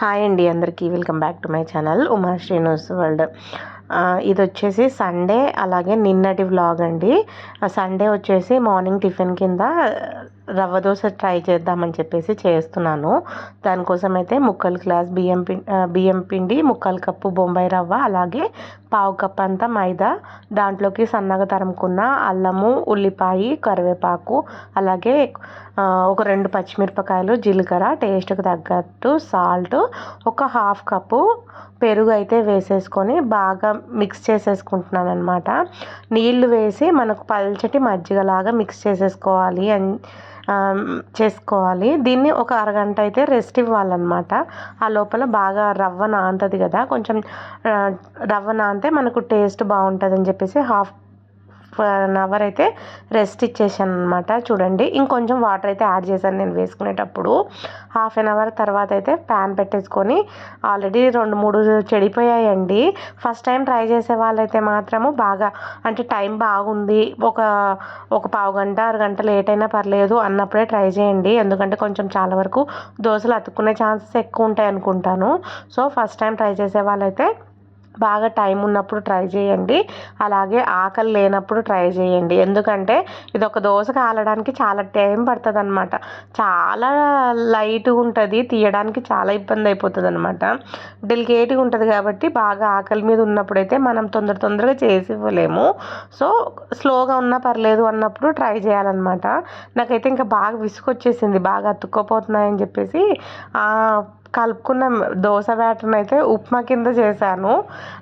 Hi అండి అందరికీ. Welcome back to my channel Uma Srinivas world. ఇది వచ్చేసి సండే అలాగే నిన్నటి వ్లాగ్ అండి. సండే వచ్చేసి మార్నింగ్ టిఫిన్ కింద రవ్వ దోశ ట్రై చేద్దామని చెప్పేసి చేస్తున్నాను. దానికోసం అయితే ముక్కలు గ్లాస్ బియ్యం పిండి బియ్యం పిండి ముక్కలు కప్పు బొంబాయి రవ్వ అలాగే పావు కప్పు అంతా మైదా దాంట్లోకి సన్నగా తరుముకున్న అల్లము ఉల్లిపాయ కరివేపాకు అలాగే ఒక రెండు పచ్చిమిరపకాయలు జీలకర్ర టేస్ట్కి తగ్గట్టు సాల్ట్ ఒక హాఫ్ కప్పు పెరుగు అయితే వేసేసుకొని బాగా మిక్స్ చేసేసుకుంటున్నాను అనమాట నీళ్ళు వేసి మనకు పల్చటి మజ్జిగలాగా మిక్స్ చేసేసుకోవాలి అని చేసుకోవాలి. దీన్ని ఒక అరగంట అయితే రెస్ట్ ఇవ్వాలన్నమాట. ఆ లోపల బాగా రవ్వ నాంతది కదా కొంచెం రవ్వ నానితే మనకు టేస్ట్ బాగుంటుందని చెప్పేసి హాఫ్ వన్ అవర్ అయితే రెస్ట్ ఇచ్చేసాను అనమాట చూడండి ఇంకొంచెం వాటర్ అయితే యాడ్ చేశాను నేను వేసుకునేటప్పుడు. హాఫ్ అన్ అవర్ తర్వాత అయితే ప్యాన్ పెట్టేసుకొని ఆల్రెడీ రెండు మూడు చెడిపోయాయండి. ఫస్ట్ టైం ట్రై చేసే వాళ్ళైతే మాత్రము బాగా అంటే టైం బాగుంది. ఒక ఒక పావు గంట అర గంట లేట్ అయినా పర్లేదు అన్నప్పుడే ట్రై చేయండి. ఎందుకంటే కొంచెం చాలా వరకు దోశలు అతుక్కునే ఛాన్సెస్ ఎక్కువ ఉంటాయి అనుకుంటాను సో ఫస్ట్ టైం ట్రై చేసే వాళ్ళైతే బాగా టైం ఉన్నప్పుడు ట్రై చేయండి. అలాగే ఆకలి లేనప్పుడు ట్రై చేయండి. ఎందుకంటే ఇది ఒక దోశ కాలడానికి చాలా టైం పడుతుంది అనమాట చాలా లైట్గా ఉంటుంది తీయడానికి చాలా ఇబ్బంది అయిపోతుంది అనమాట డెలికేట్గా ఉంటుంది కాబట్టి బాగా ఆకలి మీద ఉన్నప్పుడైతే మనం తొందర తొందరగా చేసి ఇవ్వలేము. సో స్లోగా ఉన్నా పర్లేదు అన్నప్పుడు ట్రై చేయాలన్నమాట. నాకైతే ఇంకా బాగా విసుకొచ్చేసింది బాగా అతుక్కోపోతున్నాయని చెప్పేసి కలుపుకున్న. దోశ బ్యాటర్ని అయితే ఉప్మా కింద చేశాను.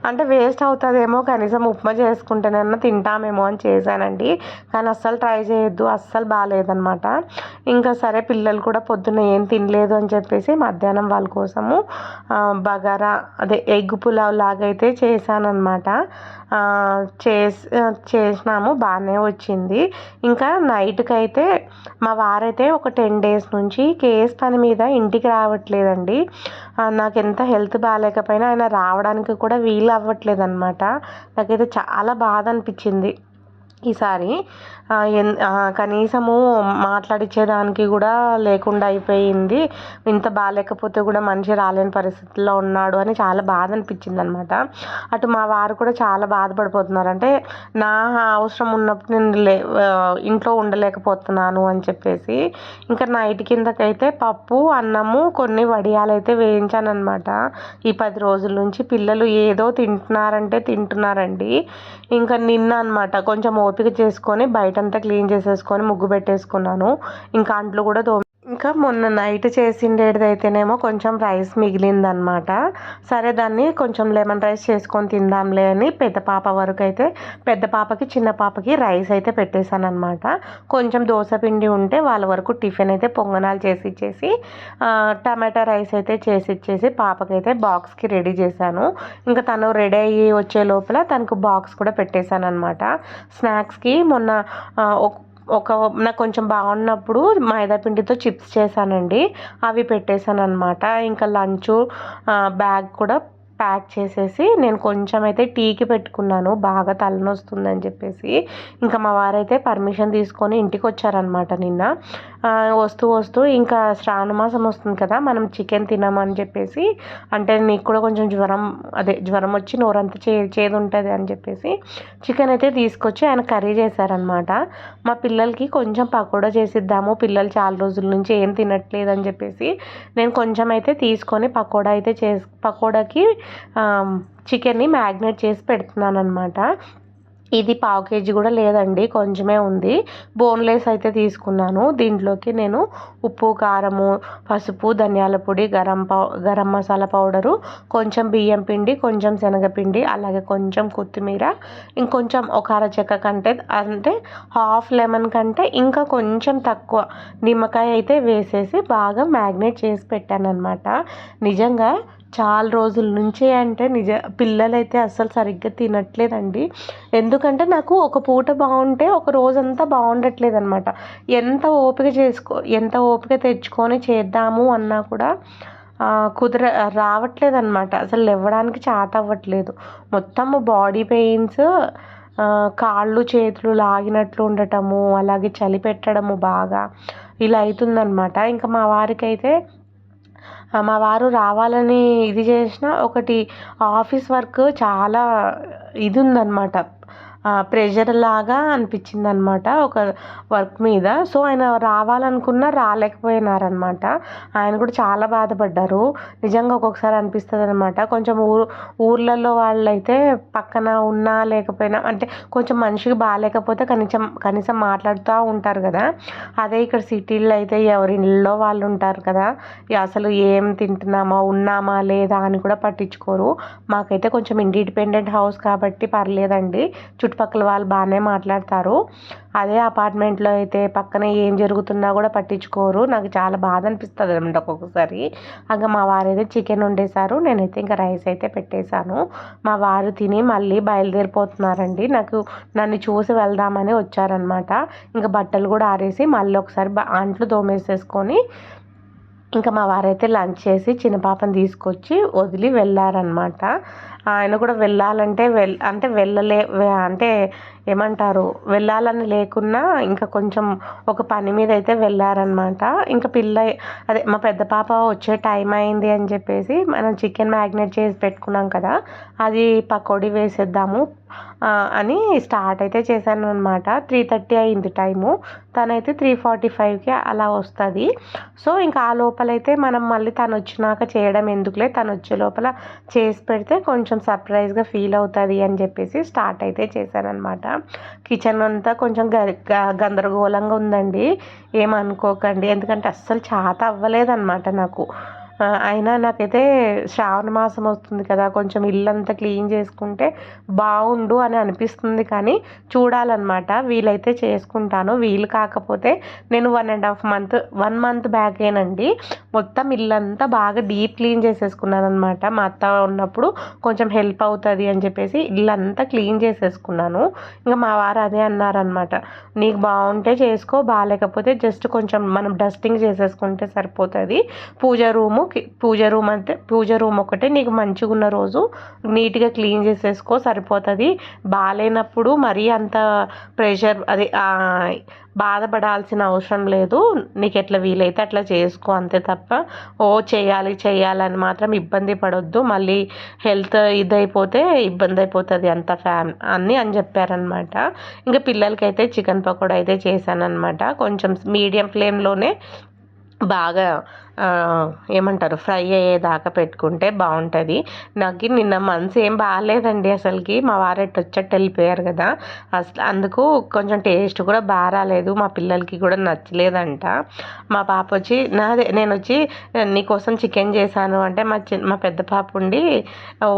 అంటే వేస్ట్ అవుతుందేమో కనీసం ఉప్మా చేసుకుంటేనన్నా తింటామేమో అని చేశానండి. కానీ అస్సలు ట్రై చేయొద్దు. అస్సలు బాగాలేదనమాట ఇంకా సరే పిల్లలు కూడా పొద్దున్న ఏం తినలేదు అని చెప్పేసి మధ్యాహ్నం వాళ్ళ కోసము బగారా అదే ఎగ్ పులావ్ లాగా అయితే చేశానమాట చేసి చేసినాము. బాగానే వచ్చింది. ఇంకా నైట్కి అయితే మా వారైతే ఒక టెన్ డేస్ నుంచి కేస్ పని మీద ఇంటికి రావట్లేదండి. నాకు ఎంత హెల్త్ బాగాలేకపోయినా ఆయన రావడానికి కూడా వీలు అవ్వట్లేదు అనమాట నాకైతే చాలా బాధ అనిపించింది. ఈసారి కనీసము మాట్లాడిచ్చేదానికి కూడా లేకుండా అయిపోయింది. ఇంత బాగాలేకపోతే కూడా మనిషి రాలేని పరిస్థితుల్లో ఉన్నాడు అని చాలా బాధ అనిపించింది అనమాట అటు మా వారు కూడా చాలా బాధపడిపోతున్నారు. అంటే నా అవసరం ఉన్నప్పుడు నేను లే ఇంట్లో ఉండలేకపోతున్నాను అని చెప్పేసి ఇంకా నైట్ కిందకైతే పప్పు అన్నము కొన్ని వడియాలు అయితే వేయించాను అనమాట ఈ పది రోజుల నుంచి పిల్లలు ఏదో తింటున్నారంటే తింటున్నారండి. ఇంకా నిన్న అనమాట కొంచెం ఓపిక చేసుకొని బయటంతా క్లీన్ చేసేసుకొని ముగ్గు పెట్టేసుకున్నాను. ఇంకా అంట్లు కూడా తో ఇంకా మొన్న నైట్ చేసిండేదైతేనేమో కొంచెం రైస్ మిగిలిందనమాట సరే దాన్ని కొంచెం లెమన్ రైస్ చేసుకొని తిందాంలే అని పెద్ద పాప వరకు అయితే పెద్ద పాపకి చిన్న పాపకి రైస్ అయితే పెట్టేశాను అనమాట కొంచెం దోశ పిండి ఉంటే వాళ్ళ వరకు టిఫిన్ అయితే పొంగనాలు చేసి ఇచ్చేసి టమాటా రైస్ అయితే చేసి ఇచ్చేసి పాపకైతే బాక్స్కి రెడీ చేశాను. ఇంకా తను రెడీ అయ్యి వచ్చే లోపల తనకు బాక్స్ కూడా పెట్టేశాను అనమాట స్నాక్స్కి మొన్న ఒక నాకు కొంచెం బాగున్నప్పుడు మైదా పిండితో చిప్స్ చేశానండి. అవి పెట్టేశాను అనమాట ఇంకా లంచ్ బ్యాగ్ కూడా ప్యాక్ చేసేసి నేను కొంచెం అయితే టీకి పెట్టుకున్నాను. బాగా తలనొస్తుందని చెప్పేసి. ఇంకా మా వారైతే పర్మిషన్ తీసుకొని ఇంటికి వచ్చారనమాట నిన్న వస్తూ వస్తూ ఇంకా శ్రావణ మాసం వస్తుంది కదా మనం చికెన్ తినమని చెప్పేసి. అంటే నీకు కూడా కొంచెం జ్వరం అదే జ్వరం వచ్చి నోరంతా చే చేదు ఉంటుంది అని చెప్పేసి చికెన్ అయితే తీసుకొచ్చి ఆయన కర్రీ చేశారనమాట మా పిల్లలకి కొంచెం పకోడా చేసిద్దాము పిల్లలు చాలా రోజుల నుంచి ఏం తినట్లేదు అని చెప్పేసి నేను కొంచెం అయితే తీసుకొని పకోడా అయితే చేసి పకోడాకి చికెన్ని మ్యాగ్నేట్ చేసి పెడుతున్నాను అనమాట ఇది పావు కేజీ కూడా లేదండి కొంచెమే ఉంది. బోన్లెస్ అయితే తీసుకున్నాను. దీంట్లోకి నేను ఉప్పు కారము పసుపు ధనియాల పొడి గరం పౌ గరం మసాలా పౌడరు కొంచెం బియ్యం పిండి కొంచెం శనగపిండి అలాగే కొంచెం కొత్తిమీర ఇంకొంచెం ఒక అరచెక్క కంటే అంటే హాఫ్ లెమన్ కంటే ఇంకా కొంచెం తక్కువ నిమ్మకాయ అయితే వేసేసి బాగా మ్యాగ్నేట్ చేసి పెట్టాను అనమాట నిజంగా చాలా రోజుల నుంచి అంటే నిజ పిల్లలైతే అస్సలు సరిగ్గా తినట్లేదండి. ఎందుకంటే నాకు ఒక పూట బాగుంటే ఒక రోజంతా బాగుండట్లేదు అనమాట ఎంత ఓపిక చేసుకో ఎంత ఓపిక తెచ్చుకొని చేద్దాము అన్నా కూడా కుదర రావట్లేదు అనమాట అసలు లేవడానికి చేత అవ్వట్లేదు. మొత్తం బాడీ పెయిన్స్ కాళ్ళు చేతులు లాగినట్లు ఉండటము అలాగే చలి పెట్టడము బాగా ఇలా అవుతుందన్నమాట ఇంకా మా వారికైతే మా వారు రావాలని ఇది చేసిన ఒకటి ఆఫీస్ వర్క్ చాలా ఇది ఉందన్నమాట. ప్రెషర్ లాగా అనిపించింది అనమాట ఒక వర్క్ మీద. సో ఆయన రావాలనుకున్నా రాలేకపోయినారనమాట ఆయన కూడా చాలా బాధపడ్డారు. నిజంగా ఒక్కొక్కసారి అనిపిస్తుంది అనమాట కొంచెం ఊరు ఊర్లలో వాళ్ళైతే పక్కన ఉన్నా లేకపోయినా అంటే కొంచెం మనిషికి బాగాలేకపోతే కనీసం కనీసం మాట్లాడుతూ ఉంటారు కదా. అదే ఇక్కడ సిటీల్లో అయితే ఎవరి ఇళ్ళలో వాళ్ళు ఉంటారు కదా. అసలు ఏం తింటున్నామా ఉన్నామా లేదా అని కూడా పట్టించుకోరు. మాకైతే కొంచెం ఇండిపెండెంట్ హౌస్ కాబట్టి పర్లేదండి. చుట్టుపక్కల వాళ్ళు బాగానే మాట్లాడతారు. అదే అపార్ట్మెంట్లో అయితే పక్కన ఏం జరుగుతున్నా కూడా పట్టించుకోరు. నాకు చాలా బాధ అనిపిస్తుంది అనమాట ఒక్కొక్కసారి. ఇంకా మా వారు అయితే చికెన్ వండేశారు. నేనైతే ఇంకా రైస్ అయితే పెట్టేశాను. మా వారు తిని మళ్ళీ బయలుదేరిపోతున్నారండి. నాకు నన్ను చూసి వెళ్దామని వచ్చారనమాట ఇంకా బట్టలు కూడా ఆరేసి మళ్ళీ ఒకసారి అంట్లు తోమేసేసుకొని ఇంకా మా వారైతే లంచ్ చేసి చిన్న పాపని తీసుకొచ్చి వదిలి వెళ్ళారనమాట ఆయన కూడా వెళ్ళాలంటే వెల్ అంటే వెళ్ళలే అంటే ఏమంటారు వెళ్ళాలని లేకున్నా ఇంకా కొంచెం ఒక పని మీద అయితే వెళ్ళారనమాట ఇంకా పిల్ల అదే మా పెద్ద పాప వచ్చే టైం అయింది అని చెప్పేసి మనం చికెన్ మ్యాగ్నేట్ చేసి పెట్టుకున్నాం కదా అది పకోడీ వేసేద్దాము అని స్టార్ట్ అయితే చేశాను అనమాట త్రీ థర్టీ అయింది టైము తనైతే త్రీ ఫార్టీ ఫైవ్కి అలా వస్తుంది. సో ఇంకా ఆ లోపలైతే మనం మళ్ళీ తను వచ్చినాక చేయడం ఎందుకులే తను వచ్చే లోపల చేసి పెడితే కొంచెం కొంచెం సర్ప్రైజ్గా ఫీల్ అవుతుంది అని చెప్పేసి స్టార్ట్ అయితే చేశానమాట కిచెన్ అంతా కొంచెం గ గ- గందరగోళంగా ఉందండి. ఏమనుకోకండి. ఎందుకంటే అస్సలు చాత అవ్వలేదన్నమాట నాకు. అయినా నాకైతే శ్రావణ మాసం వస్తుంది కదా కొంచెం ఇల్లంతా క్లీన్ చేసుకుంటే బాగుండు అని అనిపిస్తుంది కానీ చూడాలన్నమాట. వీలైతే చేసుకుంటాను. వీలు కాకపోతే నేను one and half month one month బ్యాకేనండి మొత్తం ఇల్లంతా బాగా డీప్ క్లీన్ చేసేసుకున్నాను అనమాట మా అత్త ఉన్నప్పుడు కొంచెం హెల్ప్ అవుతుంది అని చెప్పేసి ఇల్లంతా క్లీన్ చేసేసుకున్నాను. ఇంకా మా వారు అదే అన్నారనమాట నీకు బాగుంటే చేసుకో బాగాలేకపోతే జస్ట్ కొంచెం మనం డస్టింగ్ చేసేసుకుంటే సరిపోతుంది. పూజ రూము పూజ రూమ్ అంటే పూజ రూమ్ ఒకటే. నీకు మంచిగా ఉన్న రోజు నీట్గా క్లీన్ చేసేసుకో సరిపోతుంది. బాగాలేనప్పుడు మరీ అంత ప్రెషర్ అది బాధపడాల్సిన అవసరం లేదు. నీకు ఎట్లా వీలైతే అట్లా చేసుకో అంతే తప్ప. ఓ చేయాలి చేయాలని మాత్రం ఇబ్బంది పడొద్దు. మళ్ళీ హెల్త్ ఇదైపోతే ఇబ్బంది అయిపోతుంది అంత ఫ్యామ్ అన్నీ అని చెప్పారనమాట. ఇంకా పిల్లలకైతే చికెన్ పకోడా అయితే చేశానన్నమాట కొంచెం మీడియం ఫ్లేమ్లోనే బాగా ఏమంటారు ఫ్రై అయ్యేదాకా పెట్టుకుంటే బాగుంటుంది నాకు నిన్న మనసు ఏం బాగాలేదండి అసలుకి. మా వారు ఎట్టు వచ్చేట్టు వెళ్ళిపోయారు కదా. అసలు అందుకు కొంచెం టేస్ట్ కూడా బాగా రాలేదు. మా పిల్లలకి కూడా నచ్చలేదంట. మా పాప వచ్చి నాదే నేను వచ్చి నీకోసం చికెన్ చేశాను. అంటే మా చి మా పెద్ద పాప ఉండి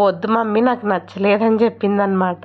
వద్దు మమ్మీ నాకు నచ్చలేదని చెప్పిందనమాట.